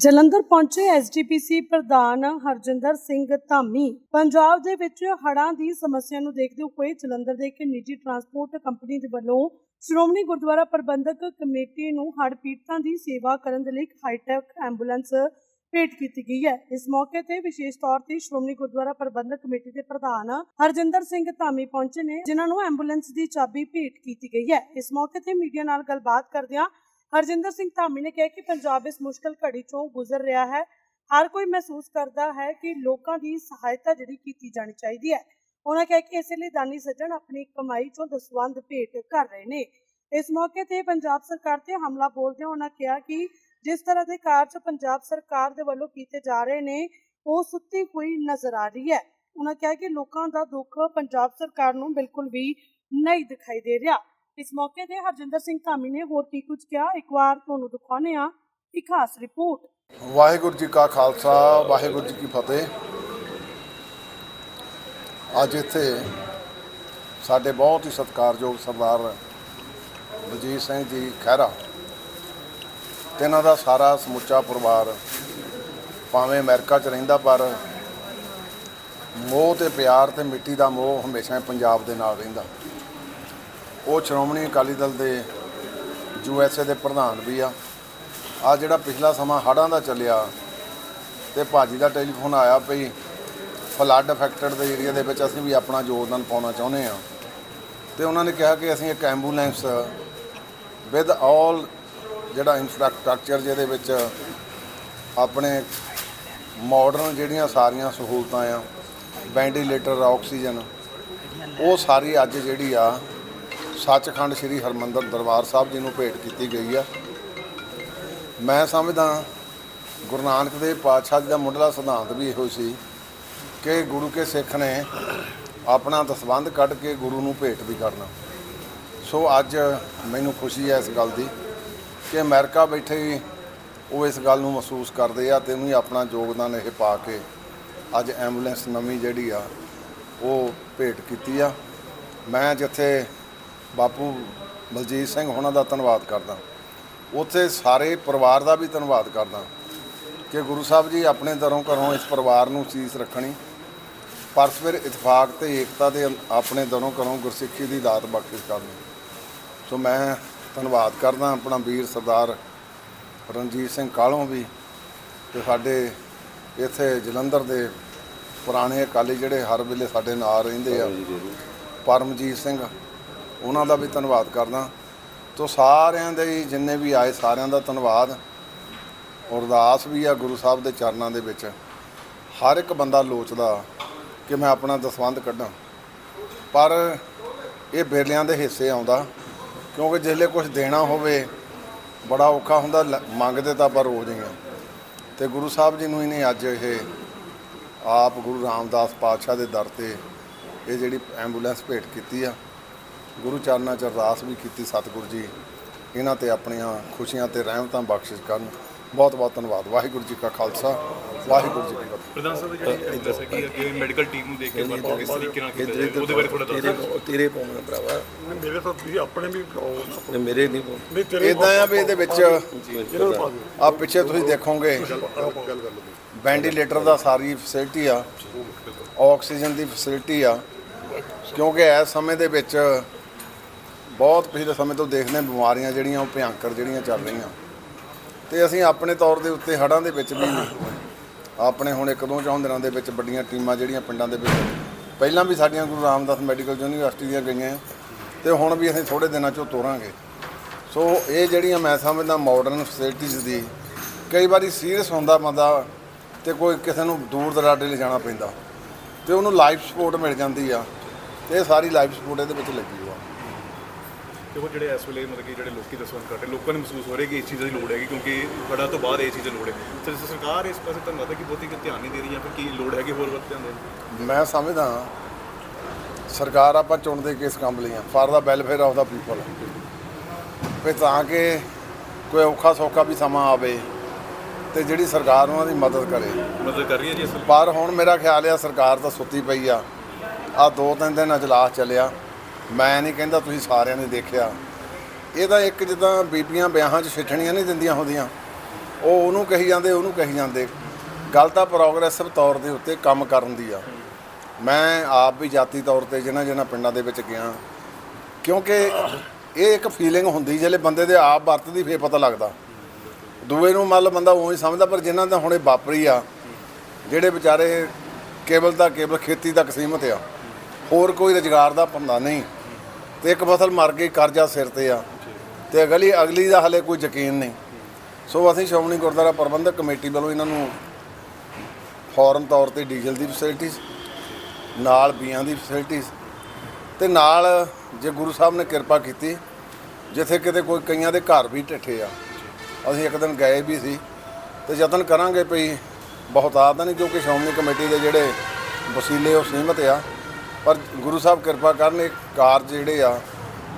ਜਲੰਧਰ ਪਹੁੰਚੇ ਐਸਜੀਪੀਸੀ ਪ੍ਰਧਾਨ ਹਰਜਿੰਦਰ ਸਿੰਘ ਧਾਮੀ। ਪੰਜਾਬ ਦੇ ਵਿੱਚ ਹੜ੍ਹਾਂ ਦੀ ਸਮੱਸਿਆ ਨੂੰ ਦੇਖਦੇ ਹੋਏ ਜਲੰਧਰ ਦੇ ਇੱਕ ਨਿੱਜੀ ਟਰਾਂਸਪੋਰਟ ਕੰਪਨੀ ਦੇ ਵੱਲੋਂ ਸ਼੍ਰੋਮਣੀ ਗੁਰਦੁਆਰਾ ਪ੍ਰਬੰਧਕ ਕਮੇਟੀ ਨੂੰ ਹੜ੍ਹ ਪੀੜਤਾਂ ਦੀ ਸੇਵਾ ਕਰਨ ਦੇ ਲਈ ਇੱਕ ਹਾਈਟੈਕ ਐਂਬੂਲੈਂਸ ਭੇਟ ਕੀਤੀ ਗਈ ਹੈ। ਇਸ ਮੌਕੇ ਤੇ ਵਿਸ਼ੇਸ਼ ਤੌਰ ਤੇ ਸ਼੍ਰੋਮਣੀ ਗੁਰਦੁਆਰਾ ਪ੍ਰਬੰਧਕ ਕਮੇਟੀ ਦੇ ਪ੍ਰਧਾਨ ਹਰਜਿੰਦਰ ਸਿੰਘ ਧਾਮੀ ਪਹੁੰਚੇ ਨੇ, ਜਿਨ੍ਹਾਂ ਨੂੰ ਐਂਬੂਲੈਂਸ ਦੀ ਚਾਬੀ ਭੇਟ ਕੀਤੀ ਗਈ ਹੈ। ਇਸ ਮੌਕੇ ਤੇ ਮੀਡੀਆ ਨਾਲ ਗੱਲਬਾਤ ਕਰਦਿਆਂ ਹਰਜਿੰਦਰ ਸਿੰਘ ਧਾਮੀ ਨੇ ਕਿਹਾ ਕਿ ਪੰਜਾਬ ਇਸ ਮੁਸ਼ਕਲ ਘੜੀ ਚੋਂ ਗੁਜ਼ਰ ਰਿਹਾ ਹੈ। ਹਰ ਕੋਈ ਮਹਿਸੂਸ ਕਰਦਾ ਹੈ ਕਿ ਲੋਕਾਂ ਦੀ ਸਹਾਇਤਾ ਜਿਹੜੀ ਕੀਤੀ ਜਾਣੀ ਚਾਹੀਦੀ ਹੈ। ਉਹਨਾਂ ਕਿਹਾ ਕਿ ਇਸੇ ਲਈ ਦਾਨੀ ਸੱਜਣ ਆਪਣੀ ਕਮਾਈ ਚੋਂ ਦਸਵੰਧ ਭੇਟ ਕਰ ਰਹੇ ਨੇ। ਇਸ ਮੌਕੇ ਤੇ ਪੰਜਾਬ ਸਰਕਾਰ ਤੇ ਹਮਲਾ ਬੋਲਦਿਆਂ ਉਹਨਾਂ ਕਿਹਾ ਕਿ ਜਿਸ ਤਰ੍ਹਾਂ ਦੇ ਕਾਰਜ ਪੰਜਾਬ ਸਰਕਾਰ ਦੇ ਵੱਲੋਂ ਕੀਤੇ ਜਾ ਰਹੇ ਨੇ, ਉਹ ਸੁੱਤੀ ਹੋਈ ਨਜ਼ਰ ਆ ਰਹੀ ਹੈ। ਉਹਨਾਂ ਕਿਹਾ ਕਿ ਲੋਕਾਂ ਦਾ ਦੁੱਖ ਪੰਜਾਬ ਸਰਕਾਰ ਨੂੰ ਬਿਲਕੁਲ ਵੀ ਨਹੀਂ ਦਿਖਾਈ ਦੇ ਰਿਹਾ। ਇਸ ਮੌਕੇ ਤੇ ਹਰਜਿੰਦਰ ਸਿੰਘ ਧਾਮੀ ਨੇ ਹੋਰ ਕੀ ਕੁਝ ਕਿਹਾ। ਇੱਕ ਵਾਰ ਤੁਹਾਨੂੰ ਦਿਖਾਉਂਦੇ ਆ ਇੱਕ ਖਾਸ ਰਿਪੋਰਟ। ਵਾਹਿਗੁਰੂ ਜੀ ਕਾ ਖਾਲਸਾ, ਵਾਹਿਗੁਰੂ ਜੀ ਕੀ ਫਤਿਹ। ਅੱਜ ਇੱਥੇ ਸਾਡੇ ਬਹੁਤ ਹੀ ਸਤਿਕਾਰਯੋਗ ਸਰਦਾਰ ਬਲਜੀਤ ਸਿੰਘ ਜੀ ਖਹਿਰਾ ਤੇ ਇਹਨਾਂ ਦਾ ਸਾਰਾ ਸਮੁੱਚਾ ਪਰਿਵਾਰ ਭਾਵੇਂ ਅਮਰੀਕਾ 'ਚ ਰਹਿੰਦਾ ਪਰ ਮੋਹ ਤੇ ਪਿਆਰ ਤੇ ਮਿੱਟੀ ਦਾ ਮੋਹ ਹਮੇਸ਼ਾ ਪੰਜਾਬ ਦੇ ਨਾਲ ਰਹਿੰਦਾ। ਉਹ ਸ਼੍ਰੋਮਣੀ ਅਕਾਲੀ ਦਲ ਦੇ ਯੂ ਐਸ ਏ ਦੇ ਪ੍ਰਧਾਨ ਵੀ ਆ। ਆ ਜਿਹੜਾ ਪਿਛਲਾ ਸਮਾਂ ਹੜ੍ਹਾਂ ਦਾ ਚੱਲਿਆ ਤੇ ਭਾਜੀ ਦਾ ਟੈਲੀਫੋਨ ਆਇਆ ਭਈ ਫਲੱਡ ਅਫੈਕਟਡ ਦੇ ਏਰੀਆ ਦੇ ਵਿੱਚ ਅਸੀਂ ਵੀ ਆਪਣਾ ਯੋਗਦਾਨ ਪਾਉਣਾ ਚਾਹੁੰਦੇ ਆ ਤੇ ਉਹਨਾਂ ਨੇ ਕਿਹਾ ਕਿ ਅਸੀਂ ਇੱਕ ਐਂਬੂਲੈਂਸ ਵਿਦ ਆਲ ਜਿਹੜਾ ਇਨਫਰਾਸਟ੍ਰਕਚਰ ਜਿਹਦੇ ਵਿੱਚ ਆਪਣੇ ਮਾਡਰਨ ਜਿਹੜੀਆਂ ਸਾਰੀਆਂ ਸਹੂਲਤਾਂ ਆ ਵੈਂਟੀਲੇਟਰ ਆਕਸੀਜਨ ਉਹ ਸਾਰੀ ਅੱਜ ਜਿਹੜੀ ਆ ਸੱਚਖੰਡ ਸ੍ਰੀ ਹਰਮੰਦਰ ਦਰਬਾਰ ਸਾਹਿਬ ਜੀ ਨੂੰ ਭੇਟ ਕੀਤੀ ਗਈ ਆ। ਮੈਂ ਸਮਝਦਾ ਗੁਰੂ ਨਾਨਕ ਦੇਵ ਪਾਤਸ਼ਾਹ ਜੀ ਦਾ ਮੁੱਢਲਾ ਸਿਧਾਂਤ ਵੀ ਇਹੋ ਸੀ ਕਿ ਗੁਰੂ ਕੇ ਸਿੱਖ ਨੇ ਆਪਣਾ ਦਸਬੰਧ ਕੱਢ ਕੇ ਗੁਰੂ ਨੂੰ ਭੇਟ ਵੀ ਕਰਨਾ। ਸੋ ਅੱਜ ਮੈਨੂੰ ਖੁਸ਼ੀ ਹੈ ਇਸ ਗੱਲ ਦੀ ਕਿ ਅਮਰੀਕਾ ਬੈਠੇ ਹੀ ਉਹ ਇਸ ਗੱਲ ਨੂੰ ਮਹਿਸੂਸ ਕਰਦੇ ਆ ਤੇ ਉਹਨੂੰ ਆਪਣਾ ਯੋਗਦਾਨ ਇਹ ਪਾ ਕੇ ਅੱਜ ਐਂਬੂਲੈਂਸ ਨਵੀਂ ਜਿਹੜੀ ਆ, ਉਹ ਭੇਟ ਕੀਤੀ ਆ। ਮੈਂ ਜਿੱਥੇ ਬਾਪੂ ਬਲਜੀਤ ਸਿੰਘ ਹੋਣਾ ਦਾ ਧੰਨਵਾਦ ਕਰਦਾ। ਉੱਥੇ ਸਾਰੇ ਪਰਿਵਾਰ ਦਾ ਵੀ ਧੰਨਵਾਦ ਕਰਦਾ ਕਿ ਗੁਰੂ ਸਾਹਿਬ ਜੀ ਆਪਣੇ ਦਰੋਂ ਘਰੋਂ ਇਸ ਪਰਿਵਾਰ ਨੂੰ ਚੀਜ਼ ਰੱਖਣੀ। ਪਰਸਪਰ ਇਤਫਾਕ ਤੇ ਏਕਤਾ ਦੇ ਆਪਣੇ ਦਰੋਂ ਘਰੋਂ ਗੁਰਸਿੱਖੀ ਦੀ ਦਾਤ ਬਖਸ਼ਿਸ਼ ਕਰਨੀ। ਸੋ ਮੈਂ ਧੰਨਵਾਦ ਕਰਦਾ ਆਪਣਾ ਵੀਰ ਸਰਦਾਰ ਰਣਜੀਤ ਸਿੰਘ ਕਾਲੋਂ ਵੀ ਤੇ ਸਾਡੇ ਇੱਥੇ ਜਲੰਧਰ ਦੇ ਪੁਰਾਣੇ ਅਕਾਲੀ ਜਿਹੜੇ ਹਰ ਵੇਲੇ ਸਾਡੇ ਨਾਲ ਰਹਿੰਦੇ ਆ। ਪਰਮਜੀਤ ਸਿੰਘ ਉਹਨਾਂ ਦਾ ਵੀ ਧੰਨਵਾਦ ਕਰਦਾ। ਤੋ ਸਾਰਿਆਂ ਦੇ ਹੀ ਜਿੰਨੇ ਵੀ ਆਏ, ਸਾਰਿਆਂ ਦਾ ਧੰਨਵਾਦ। ਅਰਦਾਸ ਵੀ ਆ ਗੁਰੂ ਸਾਹਿਬ ਦੇ ਚਰਨਾਂ ਦੇ ਵਿੱਚ। ਹਰ ਇੱਕ ਬੰਦਾ ਲੋਚਦਾ ਕਿ ਮੈਂ ਆਪਣਾ ਦਸਵੰਧ ਕੱਢਾਂ। ਪਰ ਇਹ ਬੇਲਿਆਂ ਦੇ ਹਿੱਸੇ ਆਉਂਦਾ, ਕਿਉਂਕਿ ਜਿਸਲੇ ਕੁਝ ਦੇਣਾ ਹੋਵੇ, ਬੜਾ ਔਖਾ ਹੁੰਦਾ, ਲ- ਮੰਗਦੇ ਤਾਂ ਪਰ ਰੋਜ਼ ਹੀ ਤੇ ਗੁਰੂ ਸਾਹਿਬ ਜੀ ਨੂੰ ਇਹਨੇ ਅੱਜ ਇਹ ਆਪ ਗੁਰੂ ਰਾਮਦਾਸ ਪਾਤਸ਼ਾਹ ਦੇ ਦਰ ਤੇ ਇਹ ਜਿਹੜੀ ਐਂਬੂਲੈਂਸ ਭੇਟ ਕੀਤੀ ਆ। ਗੁਰੂ ਚਰਨਾਂ ਚ ਅਰਦਾਸ ਵੀ ਕੀਤੀ ਸਤਿਗੁਰੂ ਜੀ। ਇਹਨਾਂ ਤੇ ਆਪਣੀਆਂ ਖੁਸ਼ੀਆਂ ਤੇ ਰਹਿਮਤਾਂ ਬਖਸ਼ਿਸ਼ ਕਰਨ। ਬਹੁਤ ਬਹੁਤ ਧੰਨਵਾਦ। ਵਾਹਿਗੁਰੂ ਜੀ ਕਾ ਖਾਲਸਾ। ਵਾਹਿਗੁਰੂ ਜੀ ਕੀ ਫਤਿਹ। ਪ੍ਰਧਾਨ ਸਾਹਿਬ ਜਿਹੜੀ ਦੱਸਿਆ ਕਿ ਅੱਗੇ ਮੈਡੀਕਲ ਟੀਮ ਨੂੰ ਦੇਖ ਕੇ ਵਰਤੋਂ ਕਿਸ ਤਰੀਕੇ ਨਾਲ ਕੀਤਾ ਜਾਏ ਉਹਦੇ ਬਾਰੇ ਥੋੜਾ ਤੇਰੇ ਦੱਸੋ ਤੇਰੇ ਪਾਉਣਾ ਭਰਾਵਾ। ਮੇਰੇ ਤਾਂ ਤੁਸੀਂ ਆਪਣੇ ਵੀ ਪਾਓ। ਮੇਰੇ ਨਹੀਂ ਪਾਉਣੇ। ਇਦਾਂ ਆ ਵੀ ਇਹਦੇ ਵਿੱਚ ਆ ਪਿੱਛੇ ਤੁਸੀਂ ਦੇਖੋਗੇ ਵੈਂਟੀਲੇਟਰ ਦਾ ਸਾਰੀ ਫੈਸਿਲਿਟੀ ਆ। ਆਕਸੀਜਨ ਦੀ ਫੈਸਿਲਿਟੀ ਆ। ਕਿਉਂਕਿ ਇਸ ਸਮੇਂ ਦੇ ਵਿੱਚ ਬਹੁਤ ਪਿਛਲੇ ਸਮੇਂ ਤੋਂ ਦੇਖਦੇ ਹਾਂ ਬਿਮਾਰੀਆਂ ਜਿਹੜੀਆਂ, ਉਹ ਭਿਆਨਕ ਜਿਹੜੀਆਂ ਚੱਲ ਰਹੀਆਂ। ਤੇ ਅਸੀਂ ਆਪਣੇ ਤੌਰ ਦੇ ਉੱਤੇ ਹੜ੍ਹਾਂ ਦੇ ਵਿੱਚ ਵੀ ਆਪਣੇ ਹੁਣ ਇੱਕ ਦੋ ਚੌਂ ਦਿਨਾਂ ਦੇ ਵਿੱਚ ਵੱਡੀਆਂ ਟੀਮਾਂ ਜਿਹੜੀਆਂ ਪਿੰਡਾਂ ਦੇ ਵਿੱਚ, ਪਹਿਲਾਂ ਵੀ ਸਾਡੀਆਂ ਗੁਰੂ ਰਾਮਦਾਸ ਮੈਡੀਕਲ ਯੂਨੀਵਰਸਿਟੀ ਦੀਆਂ ਗਈਆਂ। ਤੇ ਹੁਣ ਵੀ ਅਸੀਂ ਥੋੜੇ ਦਿਨਾਂ 'ਚੋਂ ਤੋਰਾਂਗੇ। ਸੋ ਇਹ ਜਿਹੜੀਆਂ ਮੈਂ ਸਮਝਦਾ ਮਾਡਰਨ ਫੈਸਿਲਿਟੀਜ਼ ਦੀ, ਕਈ ਵਾਰੀ ਸੀਰੀਅਸ ਹੁੰਦਾ ਬੰਦਾ ਤੇ ਕੋਈ ਕਿਸੇ ਨੂੰ ਦੂਰ ਦਰਾਡੇ ਲੈ ਜਾਣਾ ਪੈਂਦਾ। ਤੇ ਉਹਨੂੰ ਲਾਈਫ ਸਪੋਰਟ ਮਿਲ ਜਾਂਦੀ ਆ। ਤੇ ਇਹ ਸਾਰੀ ਲਾਈਫ ਸਪੋਰਟ ਇਹਦੇ ਵਿੱਚ ਲੱਗੀ ਹੋਆ ਦੇਖੋ ਜਿਹੜੇ ਇਸ ਵੇਲੇ ਮਤਲਬ ਕਿ ਜਿਹੜੇ ਲੋਕੀ ਦਸਵੰਦ ਕਰਦੇ ਲੋਕਾਂ ਨੂੰ ਮਹਿਸੂਸ ਹੋ ਰਿਹਾ ਕਿ ਇਸ ਚੀਜ਼ ਦੀ ਲੋੜ ਹੈਗੀ ਕਿਉਂਕਿ ਬੜਾ ਤੋਂ ਬਾਅਦ ਇਹ ਚੀਜ਼ ਦੀ ਲੋੜ ਹੈ। ਤੇ ਸਰਕਾਰ ਇਸ ਪਾਸੇ ਤੁਹਾਨੂੰ ਲੱਗਦਾ ਕਿ ਬਹੁਤੀ ਧਿਆਨ ਨਹੀਂ ਦੇ ਰਹੀ ਜਾਂ ਫਿਰ ਕੀ ਲੋੜ ਹੈਗੀ ਹੋਰ ਵੱਧ ਧਿਆਨ ਦੇਣ ਮੈਂ ਸਮਝਦਾ ਸਰਕਾਰ ਆਪਾਂ ਚੁਣਦੇ ਕਿਸ ਕੰਮ ਲਈ ਆ for the welfare of the people. ਵੀ ਤਾਂ ਕਿ ਕੋਈ ਔਖਾ ਸੌਖਾ ਵੀ ਸਮਾਂ ਆਵੇ ਤੇ ਜਿਹੜੀ ਸਰਕਾਰ ਉਹਨਾਂ ਦੀ ਮਦਦ ਕਰੇ। ਮਦਦ ਕਰ ਰਹੀ ਹੈ ਜੀ ਪਰ ਹੁਣ ਮੇਰਾ ਖਿਆਲ ਆ ਸਰਕਾਰ ਤਾਂ ਸੁੱਤੀ ਪਈ ਆ। ਆ ਦੋ ਤਿੰਨ ਦਿਨ ਅਜਲਾਸ ਚੱਲਿਆ। ਮੈਂ ਨਹੀਂ ਕਹਿੰਦਾ ਤੁਸੀਂ ਸਾਰਿਆਂ ਨੇ ਦੇਖਿਆ। ਇਹ ਤਾਂ ਇੱਕ ਜਿੱਦਾਂ ਬੀਬੀਆਂ ਵਿਆਹਾਂ 'ਚ ਛਿੱਠਣੀਆਂ ਨਹੀਂ ਦਿੰਦੀਆਂ ਹੁੰਦੀਆਂ। ਉਹ ਉਹਨੂੰ ਕਹੀ ਜਾਂਦੇ, ਉਹਨੂੰ ਕਹੀ ਜਾਂਦੇ। ਗੱਲ ਤਾਂ ਪ੍ਰੋਗਰੈਸਿਵ ਤੌਰ ਦੇ ਉੱਤੇ ਕੰਮ ਕਰਨ ਦੀ ਆ। ਮੈਂ ਆਪ ਵੀ ਜਾਤੀ ਤੌਰ ਤੇ ਜਿਹਨਾਂ ਜਿਨ੍ਹਾਂ ਪਿੰਡਾਂ ਦੇ ਵਿੱਚ ਗਿਆ। ਕਿਉਂਕਿ ਇਹ ਇੱਕ ਫੀਲਿੰਗ ਹੁੰਦੀ ਜਿਹੜੇ ਬੰਦੇ ਦੇ ਆਪ ਵਰਤਦੀ ਫੇਰ ਪਤਾ ਲੱਗਦਾ। ਦੂਏ ਨੂੰ ਮੰਨ ਲਓ ਬੰਦਾ ਉਵੇਂ ਹੀ ਸਮਝਦਾ, ਪਰ ਜਿਨ੍ਹਾਂ ਦਾ ਹੁਣੇ ਵਾਪਰੀ ਆ, ਜਿਹੜੇ ਵਿਚਾਰੇ ਕੇਵਲ ਦਾ ਕੇਵਲ ਖੇਤੀ ਤੱਕ ਸੀਮਤ ਆ, ਹੋਰ ਕੋਈ ਰੁਜ਼ਗਾਰ ਦਾ ਪੰਦਾ ਨਹੀਂ। ਤੇ ਇੱਕ ਫਸਲ ਮਰ ਗਈ, ਕਰਜ਼ਾ ਸਿਰ ਤੇ ਆ। ਤੇ ਅਗਲੀ ਅਗਲੀ ਦਾ ਹਲੇ ਕੋਈ ਯਕੀਨ ਨਹੀਂ। ਸੋ ਅਸੀਂ ਸ਼੍ਰੋਮਣੀ ਗੁਰਦੁਆਰਾ ਪ੍ਰਬੰਧਕ ਕਮੇਟੀ ਵੱਲੋਂ ਇਹਨਾਂ ਨੂੰ ਫੌਰਨ ਤੌਰ ਤੇ ਡੀਜ਼ਲ ਦੀ ਫੈਸਿਲਿਟੀਜ਼ ਨਾਲ ਬੀਆਂ ਦੀ ਫੈਸਿਲਿਟੀਜ਼ ਤੇ ਨਾਲ ਜੇ ਗੁਰੂ ਸਾਹਿਬ ਨੇ ਕਿਰਪਾ ਕੀਤੀ, ਜਿੱਥੇ ਕਿਤੇ ਕੋਈ ਕਈਆਂ ਦੇ ਘਰ ਵੀ ਢੱਠੇ ਆ। ਅਸੀਂ ਇੱਕ ਦਿਨ ਗਏ ਵੀ ਸੀ ਤੇ ਯਤਨ ਕਰਾਂਗੇ ਭਈ ਬਹੁਤਾਤ ਨਹੀਂ, ਕਿਉਂਕਿ ਸ਼੍ਰੋਮਣੀ ਕਮੇਟੀ ਦੇ ਜਿਹੜੇ ਵਸੀਲੇ ਉਹ ਸੀਮਤ ਆ। ਪਰ ਗੁਰੂ ਸਾਹਿਬ ਕਿਰਪਾ ਕਰਨ ਇਹ ਕਾਰਜ ਜਿਹੜੇ ਆ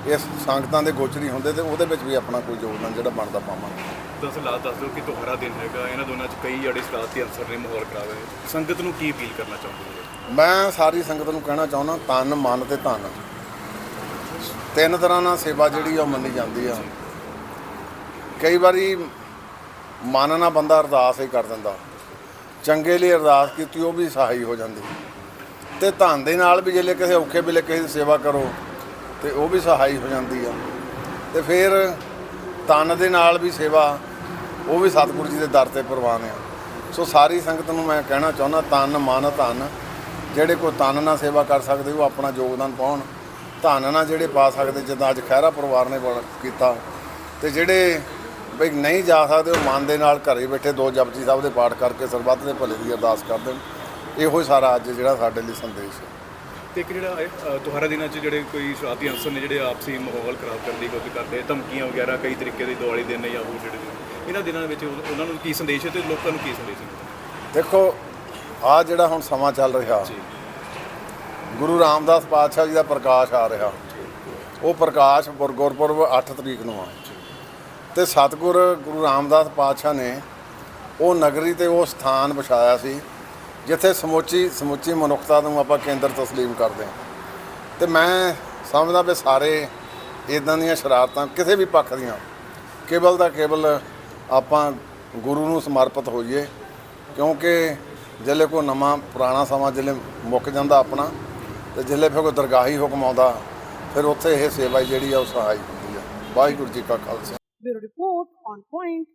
ਇਸ ਸੰਗਤਾਂ ਦੇ ਗੋਚਰੀ ਹੁੰਦੇ ਤੇ ਉਹਦੇ ਵਿੱਚ ਵੀ ਆਪਣਾ ਕੋਈ ਯੋਗਦਾਨ ਜਿਹੜਾ ਬਣਦਾ ਪਾਵਾਂਗੇ। ਦਸ ਲਾ ਦੱਸ ਦਿਓ ਕਿ ਤੁਹਾਰਾ ਦਿਨ ਹੈਗਾ ਇਹਨਾਂ ਦੋਨਾਂ 'ਚ ਕਈ ਜਿਹੜੇ ਸਲਾਤੀ ਅਨਸਰ ਨੇ ਮਾਹੌਲ ਖਰਾਬ ਹੈ। ਸੰਗਤ ਨੂੰ ਕੀ ਅਪੀਲ ਕਰਨਾ ਚਾਹੁੰਦੇ ਹੋ? ਮੈਂ ਸਾਰੀ ਸੰਗਤ ਨੂੰ ਕਹਿਣਾ ਚਾਹੁੰਦਾ ਤਨ ਮਨ ਤੇ ਧਨ। ਤਿੰਨ ਤਰ੍ਹਾਂ ਨਾਲ ਸੇਵਾ ਜਿਹੜੀ ਆ ਉਹ ਮੰਨੀ ਜਾਂਦੀ ਆ। ਕਈ ਵਾਰੀ ਮਨ ਨਾਲ ਬੰਦਾ ਅਰਦਾਸ ਹੀ ਕਰ ਦਿੰਦਾ। ਚੰਗੇ ਲਈ ਅਰਦਾਸ ਕੀਤੀ ਉਹ ਵੀ ਸਹਾਈ ਹੋ ਜਾਂਦੀ। ਤੇ ਧਨ ਦੇ ਨਾਲ ਵੀ ਜੇ ਕਿਸੇ ਔਖੇ ਵੇਲੇ ਕਿਸੇ ਦੀ ਸੇਵਾ ਕਰੋ, ਤੇ ਉਹ ਵੀ ਸਹਾਈ ਹੋ ਜਾਂਦੀ ਆ। ਤੇ ਫਿਰ ਤਨ ਦੇ ਨਾਲ ਵੀ ਸੇਵਾ, ਉਹ ਵੀ ਸਤਿਗੁਰੂ ਜੀ ਦੇ ਦਰ ਤੇ ਪ੍ਰਵਾਨ ਆ। ਸੋ ਸਾਰੀ ਸੰਗਤ ਨੂੰ ਮੈਂ ਕਹਿਣਾ ਚਾਹੁੰਦਾ ਤਨ ਮਨ ਧਨ, ਜਿਹੜੇ ਕੋਈ ਤਨ ਨਾਲ ਸੇਵਾ ਕਰ ਸਕਦੇ, ਉਹ ਆਪਣਾ ਯੋਗਦਾਨ ਪਾਉਣ। ਧਨ ਨਾਲ ਜਿਹੜੇ ਪਾ ਸਕਦੇ, ਜਿੱਦਾਂ ਅੱਜ ਖਹਿਰਾ ਪਰਿਵਾਰ ਨੇ ਬੜਾ ਕੀਤਾ, ਤੇ ਜਿਹੜੇ ਬਈ ਨਹੀਂ ਜਾ ਸਕਦੇ, ਉਹ ਮਨ ਦੇ ਨਾਲ ਘਰੇ ਬੈਠੇ ਦੋ ਜਪਜੀ ਸਾਹਿਬ ਦੇ ਪਾਠ ਕਰਕੇ ਸਰਬੱਤ ਦੇ ਭਲੇ ਦੀ ਅਰਦਾਸ ਕਰਦੇ ਨੇ ਇਹੋ ਹੀ ਸਾਰਾ ਅੱਜ ਜਿਹੜਾ ਸਾਡੇ ਲਈ ਸੰਦੇਸ਼ ਹੈ। ਤੇ ਇੱਕ ਜਿਹੜਾ ਇਹ, ਅ, ਤੁਹਾਰਾ ਦਿਨਾਂ 'ਚ ਜਿਹੜੇ ਕੋਈ ਸਲਾਤੀ ਅਨਸਰ ਨੇ ਜਿਹੜੇ ਆਪਸੀ ਮਾਹੌਲ ਖਰਾਬ ਕਰਨ ਦੀ ਕੋਸ਼ਿਸ਼ ਕਰਦੇ ਧਮਕੀਆਂ ਵਗੈਰਾ ਕਈ ਤਰੀਕੇ ਦੇ ਦਿਵਾਲੀ ਦੇ ਨੇ ਜਾਂ ਹੋਰ ਜਿਹੜੇ ਦਿਨ। ਇਹਨਾਂ ਦਿਨਾਂ ਵਿੱਚ ਉਹ- ਉਹਨਾਂ ਨੂੰ ਕੀ ਸੰਦੇਸ਼ ਹੈ ਤੇ ਲੋਕਾਂ ਨੂੰ ਕੀ ਸੰਦੇਸ਼ ਹੈ? ਦੇਖੋ ਆ ਜਿਹੜਾ ਹੁਣ ਸਮਾਂ ਚੱਲ ਰਿਹਾ ਜੀ। ਗੁਰੂ ਰਾਮਦਾਸ ਪਾਤਸ਼ਾਹ ਜੀ ਦਾ ਪ੍ਰਕਾਸ਼ ਆ ਰਿਹਾ। ਉਹ ਪ੍ਰਕਾਸ਼ ਗੁਰ- ਗੁਰਪੁਰਬ 8 ਤਰੀਕ ਨੂੰ ਆ। ਤੇ ਸਤਿਗੁਰ ਗੁਰੂ ਰਾਮਦਾਸ ਪਾਤਸ਼ਾਹ ਨੇ ਉਹ ਨਗਰੀ ਤੇ ਉਹ ਸਥਾਨ ਵਿਛਾਇਆ ਸੀ। ਜਿੱਥੇ ਸਮੁੱਚੀ ਸਮੁੱਚੀ ਮਨੁੱਖਤਾ ਨੂੰ ਆਪਾਂ ਕੇਂਦਰ ਤਸਲੀਮ ਕਰਦੇ ਹਾਂ। ਤੇ ਮੈਂ ਸਮਝਦਾ ਵੀ ਸਾਰੇ ਇਦਾਂ ਦੀਆਂ ਸ਼ਰਾਰਤਾਂ ਕਿਸੇ ਵੀ ਪੱਖ ਦੀਆਂ, ਕੇਵਲ ਦਾ ਕੇਵਲ ਆਪਾਂ ਗੁਰੂ ਨੂੰ ਸਮਰਪਿਤ ਹੋਈਏ, ਕਿਉਂਕਿ ਜਿੱਲੇ ਕੋ ਨਵਾਂ ਪੁਰਾਣਾ ਸਮਾਂ ਜਿੱਲੇ ਮੁੱਕ ਜਾਂਦਾ ਆਪਣਾ, ਤੇ ਜਿੱਲੇ ਫਿਰ ਕੋਈ ਦਰਗਾਹੀ ਹੁਕਮ ਆਉਂਦਾ, ਫਿਰ ਉੱਥੇ ਇਹ ਸੇਵਾ ਜਿਹੜੀ ਆ ਉਹ ਸਹਾਈ ਹੁੰਦੀ ਆ। ਵਾਹਿਗੁਰੂ ਜੀ ਕਾ Khalsa. Bureau report on point.